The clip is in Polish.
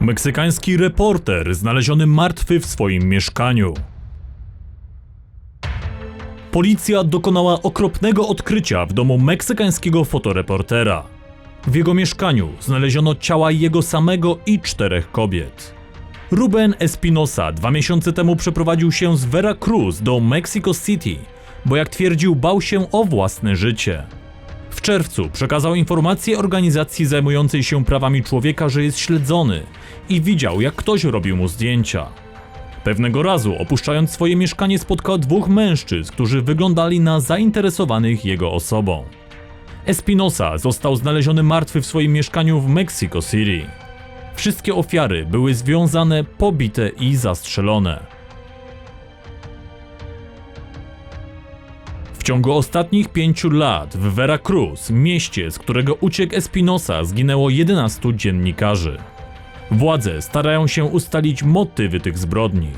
Meksykański reporter znaleziony martwy w swoim mieszkaniu. Policja dokonała okropnego odkrycia w domu meksykańskiego fotoreportera. W jego mieszkaniu znaleziono ciała jego samego i czterech kobiet. Ruben Espinosa dwa miesiące temu przeprowadził się z Veracruz do Mexico City, bo jak twierdził, bał się o własne życie. W czerwcu przekazał informację organizacji zajmującej się prawami człowieka, że jest śledzony i widział, jak ktoś robił mu zdjęcia. Pewnego razu, opuszczając swoje mieszkanie, spotkał dwóch mężczyzn, którzy wyglądali na zainteresowanych jego osobą. Espinosa został znaleziony martwy w swoim mieszkaniu w Mexico City. Wszystkie ofiary były związane, pobite i zastrzelone. W ciągu ostatnich pięciu lat w Veracruz, mieście, z którego uciekł Espinosa, zginęło 11 dziennikarzy. Władze starają się ustalić motywy tych zbrodni.